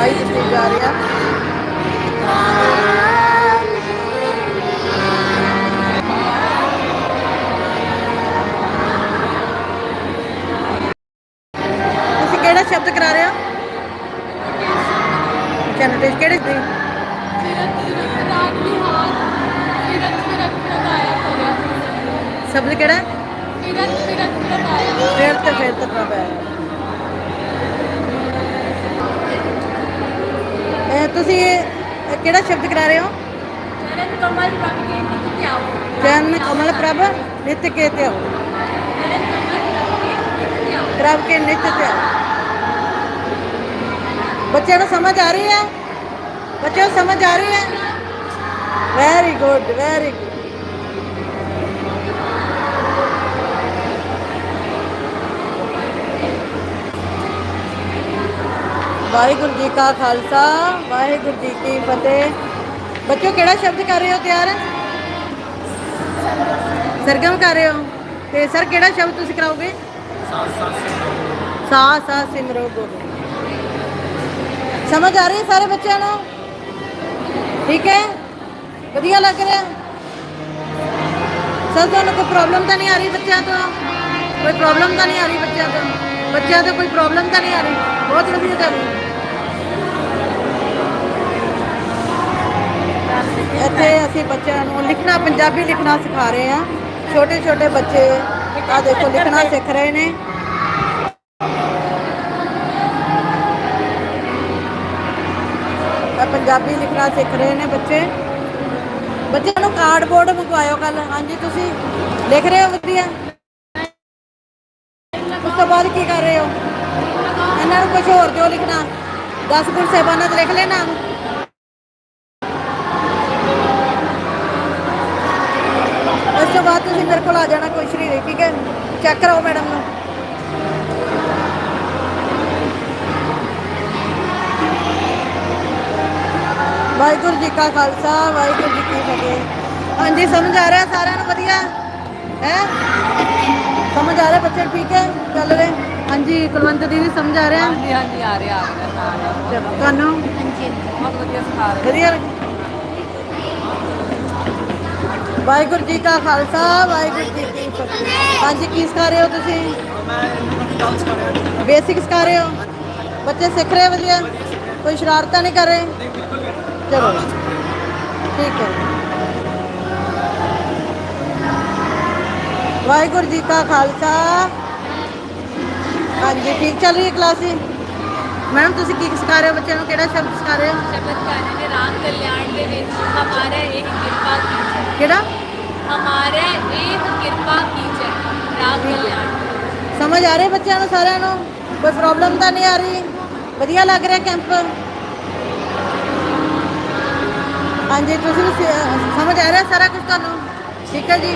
ਦਵਾਈ ਦਿੱਤੀ ਜਾ ਰਹੀ ਆ ਤੁਸੀਂ ਕਿਹੜਾ ਸ਼ਬਦ ਕਰਾ ਰਹੇ ਹੋ? ਚੈਨਲ ਕਿਹੜੇ ਦੀ ਸ਼ਬਦ ਕਿਹੜਾ? ਫੇਰ ਤੇ ਫੇਰ ਤੇ ਪ੍ਰਭ ਹੈ ਤੁਸੀਂ ਕਿਹੜਾ ਸ਼ਬਦ ਕਰਾ ਰਹੇ ਹੋ? ਜਨ ਕਮਲ ਪ੍ਰਭ ਨਿਤ ਕੇ ਤੇ ਹੋ ਪ੍ਰਭ ਕੇ ਨਿਤ ਤੇ ਹੋ ਬੱਚਿਆਂ ਨੂੰ ਸਮਝ ਆ ਰਹੀ ਹੈ? ਬੱਚਿਆਂ ਨੂੰ ਸਮਝ ਆ ਰਹੀ ਹੈ? Very good very good Waheguru ji ਕਾ ਖਾਲਸਾ, ਵਾਹਿਗੁਰੂ ਜੀ ਕੀ ਫਤਿਹ। ਬੱਚੋ, ਕਿਹੜਾ ਸ਼ਬਦ ਕਰ ਰਹੇ ਹੋ? ਤਿਆਰ? ਸਰਗਮ ਕਰ ਰਹੇ ਹੋ? ਤੇ ਸਰ, ਕਿਹੜਾ ਸ਼ਬਦ ਤੁਸੀਂ ਕਰਾਓਗੇ? ਸਾ ਸਾ ਸਿਮਰੋ ਗੁਰੂ ਸਮਝ ਆ ਰਹੀ ਸਾਰੇ ਬੱਚਿਆਂ ਨੂੰ? ਠੀਕ ਹੈ? ਵਧੀਆ ਲੱਗ ਰਿਹਾ? ਸਰ, ਤੁਹਾਨੂੰ ਕੋਈ ਪ੍ਰੋਬਲਮ ਤਾਂ ਨਹੀਂ ਆ ਰਹੀ ਬੱਚਿਆਂ ਤੋਂ? ਕੋਈ ਪ੍ਰੋਬਲਮ ਤਾਂ ਨਹੀਂ ਆ ਰਹੀ ਬੱਚਿਆਂ ਤੋਂ? ਬੱਚਿਆਂ ਤੋਂ ਕੋਈ ਪ੍ਰੋਬਲਮ ਤਾਂ ਨਹੀਂ ਆ ਰਹੀ? ਬਹੁਤ ਵਧੀਆ ਚੱਲ ਰਹੀ ਇੱਥੇ ਅਸੀਂ ਬੱਚਿਆਂ ਨੂੰ। ਲਿਖਣਾ, ਪੰਜਾਬੀ ਲਿਖਣਾ ਸਿਖਾ ਰਹੇ ਹਾਂ। ਛੋਟੇ ਛੋਟੇ ਬੱਚੇ, ਆ ਦੇਖੋ, ਲਿਖਣਾ ਸਿੱਖ ਰਹੇ ਨੇ। ਪੰਜਾਬੀ ਲਿਖਣਾ ਸਿੱਖ ਰਹੇ ਨੇ ਬੱਚੇ। ਬੱਚਿਆਂ ਨੂੰ ਕਾਰਡਬੋਰਡ ਮੰਗਵਾਇਓ ਕੱਲ ਹਾਂਜੀ, ਤੁਸੀਂ ਲਿਖ ਰਹੇ ਹੋ ਵਧੀਆ? ਉਸ ਤੋਂ ਬਾਅਦ ਕੀ ਕਰ ਰਹੇ ਹੋ? ਇਹਨਾਂ ਨੂੰ ਕੁਝ ਹੋਰ ਦਿਓ ਲਿਖਣਾ। 10 ਗੁਰ ਸਾਹਿਬਾਨਾਂ ਤੇ ਲਿਖ ਲੈਣਾ। ਉਸ ਤੋਂ ਬਾਅਦ ਤੁਸੀਂ ਮੇਰੇ ਕੋਲ ਆ ਜਾਣਾ ਕੋਈ ਸ਼ਰੀਰ ਠੀਕ ਹੈ? ਚੈੱਕ ਕਰਾਓ ਮੈਡਮ ਨੂੰ। ਵਾਹਿਗੁਰੂ ਜੀ ਕਾ ਖਾਲਸਾ ਵਾਹਿਗੁਰੂ ਜੀ ਕੀ ਫਤਿਹ। ਹਾਂਜੀ ਸਮਝ ਆ ਰਿਹਾ ਸਾਰਿਆਂ ਨੂੰ ਵਧੀਆ? ਹੈ? ਸਮਝ ਆ ਰਿਹਾ ਬੱਚੇ ਠੀਕ ਹੈ? ਚੱਲ ਰਹੇ? ਹਾਂਜੀ ਕੁਲਵੰਤ ਦੀਦੀ ਸਮਝ ਆ ਰਿਹਾ? ਹਾਂਜੀ ਹਾਂਜੀ ਆ ਰਿਹਾ ਆ ਰਿਹਾ ਤੁਹਾਨੂੰ? ਬਹੁਤ ਵਧੀਆ ਸਿਖਾ ਰਹੇ ਵਧੀਆ ਲੱਗ- ਵਾਹਿਗੁਰੂ ਜੀ ਕਾ ਖਾਲਸਾ, ਵਾਹਿਗੁਰੂ ਜੀ ਕੀ ਫਤਿਹ। ਹਾਂਜੀ, ਕੀ ਸਿਖਾ ਰਹੇ ਹੋ ਤੁਸੀਂ? ਬੇਸਿਕ ਸਿਖਾ ਰਹੇ ਹੋ? ਬੱਚੇ ਸਿੱਖ ਰਹੇ ਵਧੀਆ? ਕੋਈ ਸ਼ਰਾਰਤਾਂ ਨਹੀਂ ਕਰ ਰਹੇ? ਚਲੋ, ਠੀਕ ਹੈ। ਵਾਹਿਗੁਰੂ ਜੀ ਕਾ ਖਾਲਸਾ। ਹਾਂਜੀ, ਠੀਕ ਚੱਲ ਰਹੀ ਹੈ ਕਲਾਸ ਮੈਡਮ ਤੁਸੀਂ ਕੀ ਸਿਖਾ ਰਹੇ ਹੋ ਬੱਚਿਆਂ ਨੂੰ? ਕਿਹੜਾ ਸ਼ਬਦ ਸਿਖਾ ਰਹੇ ਹੋ? ਸ਼ਬਦ ਗਾਣੇ ਦੇ ਰਾਮ ਕਲਿਆਣ ਦੇ ਵਿੱਚ ਹਮਾਰੇ ਇੱਕ ਕਿਹੜਾ? ਹਮਾਰੇ ਇੱਕ ਕਿਰਪਾ ਕੀਜੈ ਰਾਮ ਕਲਿਆਣ ਸਮਝ ਆ ਰਹੀ ਬੱਚਿਆਂ ਨੂੰ ਸਾਰਿਆਂ ਨੂੰ ਕੋਈ ਪ੍ਰੋਬਲਮ ਤਾਂ ਨਹੀਂ ਆ ਰਹੀ ਵਧੀਆ ਲੱਗ ਰਿਹਾ ਕੈਂਪ ਹਾਂਜੀ ਤੁਸੀਂ ਸਮਝ ਆ ਰਿਹਾ ਸਾਰਾ ਕੁਝ ਤੁਹਾਨੂੰ ਠੀਕ ਹੈ ਜੀ